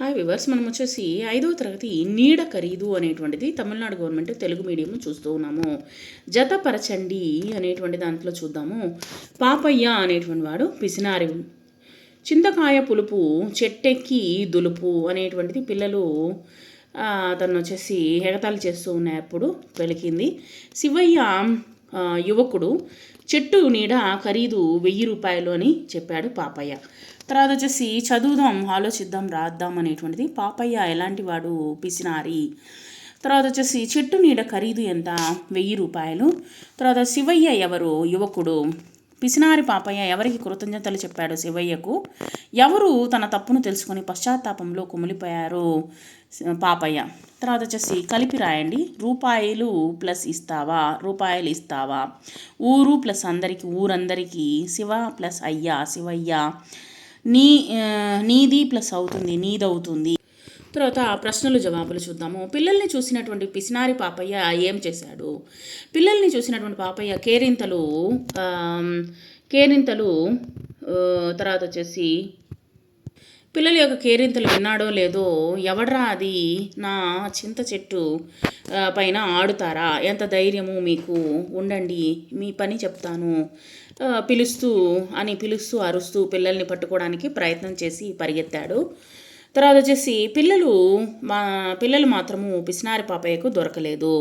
Hi viewers మనం వచ్చేసి ఐదవ తరగతి నీడ ఖరీదు అనేటువంటిది తమిళనాడు గవర్నమెంట్ తెలుగు మీడియం చూస్తూ ఉన్నాము. జతపరచండి అనేటువంటి దాంట్లో చూద్దాము. పాపయ్య అనేటువంటి వాడు పిసినారి చింతకాయ పులుపు చెట్టెక్కి దులుపు అనేటువంటిది పిల్లలు తను వచ్చేసి ఎగతాళి చేస్తూ ఉన్నప్పుడు వెలికింది. శివయ్య యువకుడు చెట్టు నీడ ఖరీదు వెయ్యి రూపాయలు అని చెప్పాడు పాపయ్య. తర్వాత వచ్చేసి చదువుదాం ఆలోచిద్దాం రాద్దాం అనేటువంటిది. పాపయ్య ఎలాంటి వాడు? పిసినారి. తర్వాత వచ్చేసి చెట్టు నీడ ఖరీదు ఎంత? వెయ్యి రూపాయలు. తర్వాత శివయ్య ఎవరు? యువకుడు. పిసినారి పాపయ్య ఎవరికి కృతజ్ఞతలు చెప్పాడు శివయ్యకు? ఎవరు తన తప్పును తెలుసుకొని పశ్చాత్తాపంలో కుమిలిపోయారు? పాపయ్య. తర్వాత వచ్చేసి కలిపి రాయండి. రూపాయలు ప్లస్ ఇస్తావా? రూపాయలు ఇస్తావా? ఊరు ప్లస్ అందరికి ఊరందరికీ శివ ప్లస్ అయ్యా శివయ్య. నీ నీది ప్లస్ అవుతుంది నీదవుతుంది. తర్వాత ప్రశ్నలు జవాబులు చూద్దాము. పిల్లల్ని చూసినటువంటి పిసినారి పాపయ్య ఏం చేశాడు? పిల్లల్ని చూసినటువంటి పాపయ్య కేరింతలు కేరింతలు తర్వాత వచ్చేసి పిల్లల యొక్క కేరింతలు విన్నాడో లేదో ఎవడ్రా అది? నా చింత చెట్టు పైన ఆడుతారా? ఎంత ధైర్యము మీకు? ఉండండి మీ పని చెప్తాను. పిలుస్తూ అని పిలుస్తూ అరుస్తూ పిల్లల్ని పట్టుకోవడానికి ప్రయత్నం చేసి పరిగెత్తాడు. తర్వాత వచ్చేసి పిల్లలు మా పిల్లలు మాత్రము పిసినారి పాపయ్యకు దొరకలేదు.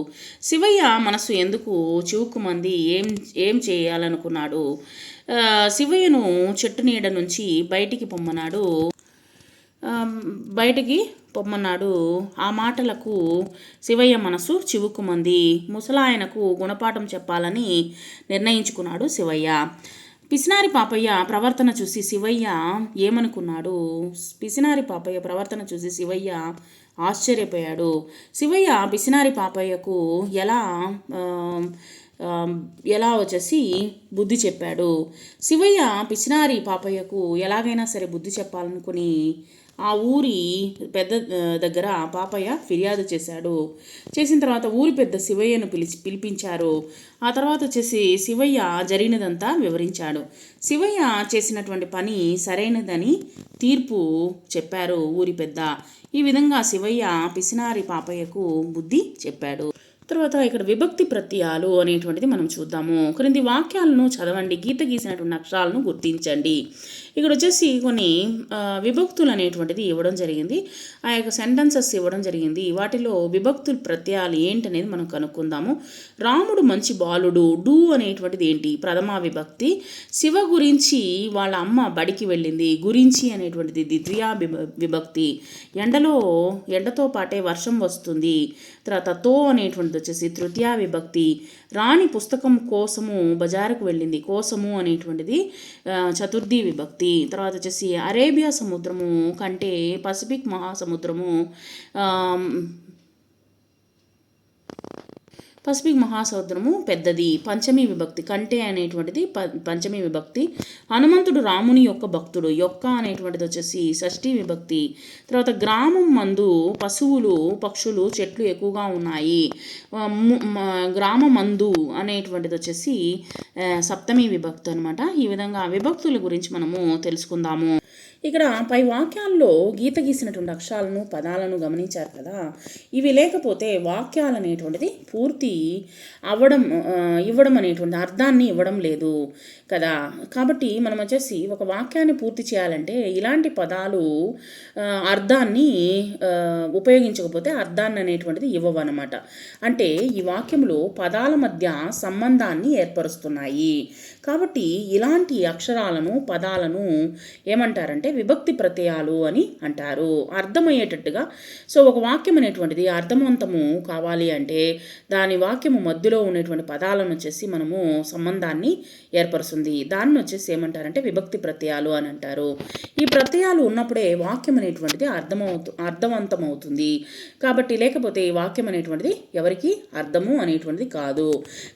శివయ్య మనసు ఎందుకు చివుకుమంది ఏం ఏం చేయాలనుకున్నాడు? శివయ్యను చెట్టు నీడ నుంచి బయటికి పొమ్మన్నాడు. బయటికి పొమ్మన్నాడు. ఆ మాటలకు శివయ్య మనసు చివుకుమంది ముసలాయనకు గుణపాఠం చెప్పాలని నిర్ణయించుకున్నాడు శివయ్య. పిసినారి పాపయ్య ప్రవర్తన చూసి శివయ్య ఏమనుకున్నాడు? పిసినారి పాపయ్య ప్రవర్తన చూసి శివయ్య ఆశ్చర్యపోయాడు. శివయ్య పిసినారి పాపయ్యకు ఎలా ఎలా వచ్చేసి బుద్ధి చెప్పాడు. శివయ్య పిచినారి పాపయ్యకు ఎలాగైనా సరే బుద్ధి చెప్పాలనుకుని ఆ ఊరి పెద్ద దగ్గర పాపయ్య ఫిర్యాదు చేశాడు. చేసిన తర్వాత ఊరి పెద్ద శివయ్యను పిలిచి పిలిపించారు. ఆ తర్వాత వచ్చేసి శివయ్య జరిగినదంతా వివరించాడు. శివయ్య చేసినటువంటి పని సరైనదని తీర్పు చెప్పారు ఊరి పెద్ద. ఈ విధంగా శివయ్య పిసినారి పాపయ్యకు బుద్ధి చెప్పాడు. తర్వాత ఇక్కడ విభక్తి ప్రత్యయాలు అనేటువంటిది మనం చూద్దాము. క్రింది వాక్యాలను చదవండి గీత గీసినటువంటి అక్షరాలను గుర్తించండి. ఇక్కడ వచ్చేసి కొన్ని విభక్తులు అనేటువంటిది ఇవ్వడం జరిగింది. ఆ యొక్క సెంటెన్సెస్ ఇవ్వడం జరిగింది. వాటిలో విభక్తులు ప్రత్యయాలు ఏంటనేది మనం కనుక్కుందాము. రాముడు మంచి బాలుడు డూ అనేటువంటిది ఏంటి? ప్రథమా విభక్తి. శివ గురించి వాళ్ళ అమ్మ బడికి వెళ్ళింది. గురించి అనేటువంటిది ద్వితీయ విభ- విభక్తి. ఎండలో ఎండతో పాటే వర్షం వస్తుంది. తర్వాత తో అనేటువంటిది వచ్చేసి తృతీయ విభక్తి రాణి పుస్తకం కోసము బజారుకు వెళ్ళింది. కోసము అనేటువంటిది చతుర్థి విభక్తి తర్వాత వచ్చేసి అరేబియా సముద్రము కంటే పసిఫిక్ మహాసముద్రము పసిఫిక్ మహాసముద్రము పెద్దది. పంచమి విభక్తి కంటే అనేటువంటిది ప పంచమి విభక్తి. హనుమంతుడు రాముని యొక్క భక్తుడు. యొక్క అనేటువంటిది వచ్చేసి షష్ఠి విభక్తి. తర్వాత గ్రామం మందు పశువులు పక్షులు చెట్లు ఎక్కువగా ఉన్నాయి. గ్రామ మందు అనేటువంటిది వచ్చేసి సప్తమి విభక్తి అనమాట ఈ విధంగా విభక్తుల గురించి మనము తెలుసుకుందాము. ఇక్కడ పై వాక్యాల్లో గీత గీసినటువంటి అక్షరాలను పదాలను గమనించారు కదా? ఇవి లేకపోతే వాక్యాలు అనేటువంటిది పూర్తి అవ్వడం ఇవ్వడం అనేటువంటి అర్థాన్ని ఇవ్వడం లేదు కదా. కాబట్టి మనం వచ్చేసి ఒక వాక్యాన్ని పూర్తి చేయాలంటే ఇలాంటి పదాలు అర్థాన్ని ఉపయోగించకపోతే అర్థాన్ని అనేటువంటిది ఇవ్వవన్నమాట. అంటే ఈ వాక్యంలో పదాల మధ్య సంబంధాన్ని ఏర్పరుస్తున్నాయి. కాబట్టి ఇలాంటి అక్షరాలను పదాలను ఏమంటారంటే విభక్తి ప్రత్యయాలు అని అంటారు. అర్థమయ్యేటట్టుగా సో ఒక వాక్యం అనేటువంటిది అర్థవంతము కావాలి అంటే దాని వాక్యము మధ్యలో ఉన్నటువంటి పదాలను వచ్చేసి మనము సంబంధాన్ని ఏర్పరుస్తుంది. దాన్ని వచ్చేసి ఏమంటారంటే విభక్తి ప్రత్యయాలు అని అంటారు. ఈ ప్రత్యయాలు ఉన్నప్పుడే వాక్యం అనేటువంటిది అర్థమవుతు అర్థవంతమవుతుంది. కాబట్టి లేకపోతే ఈ వాక్యం అనేటువంటిది ఎవరికి అర్థము అనేటువంటిది కాదు.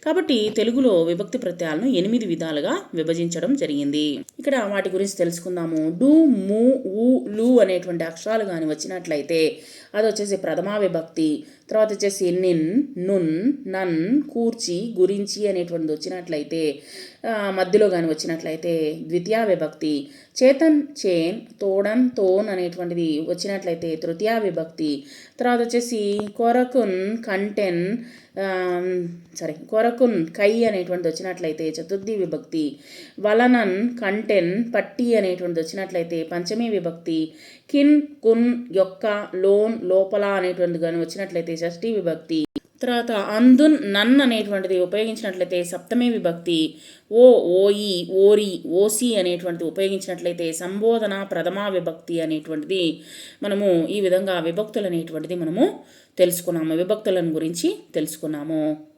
కాబట్టి తెలుగులో విభక్తి ప్రత్యయాలను ఎనిమిది విధాలుగా విభజించడం జరిగింది. ఇక్కడ వాటి గురించి తెలుసుకుందాము. డు ము ఊ లు అనేటువంటి అక్షరాలు కానీ వచ్చినట్లయితే అది వచ్చేసి ప్రథమా విభక్తి. తర్వాత వచ్చేసి నిన్ నున్ నన్ కూర్చి గురించి అనేటువంటిది వచ్చినట్లయితే మధ్యలో కానీ వచ్చినట్లయితే ద్వితీయ విభక్తి చేతన్ చేన్ తోడన్ తోన్ అనేటువంటిది వచ్చినట్లయితే తృతీయ విభక్తి. తర్వాత వచ్చేసి కొరకున్ కంటెన్ సారీ కొరకున్ కై అనేటువంటిది వచ్చినట్లయితే చతుర్థి విభక్తి. వలనన్ కంటెన్ పట్టి అనేటువంటిది వచ్చినట్లయితే పంచమీ విభక్తి. కిన్ కున్ యొక్క లోన్ లోపల అనేటువంటిది కానీ వచ్చినట్లయితే షష్ఠీ విభక్తి. తర్వాత అందున్ నన్ అనేటువంటిది ఉపయోగించినట్లయితే సప్తమే విభక్తి ఓ ఓయి ఓరి ఓసి అనేటువంటిది ఉపయోగించినట్లయితే సంబోధన ప్రథమా విభక్తి అనేటువంటిది మనము ఈ విధంగా విభక్తులు అనేటువంటిది మనము తెలుసుకున్నాము విభక్తులను గురించి తెలుసుకున్నాము.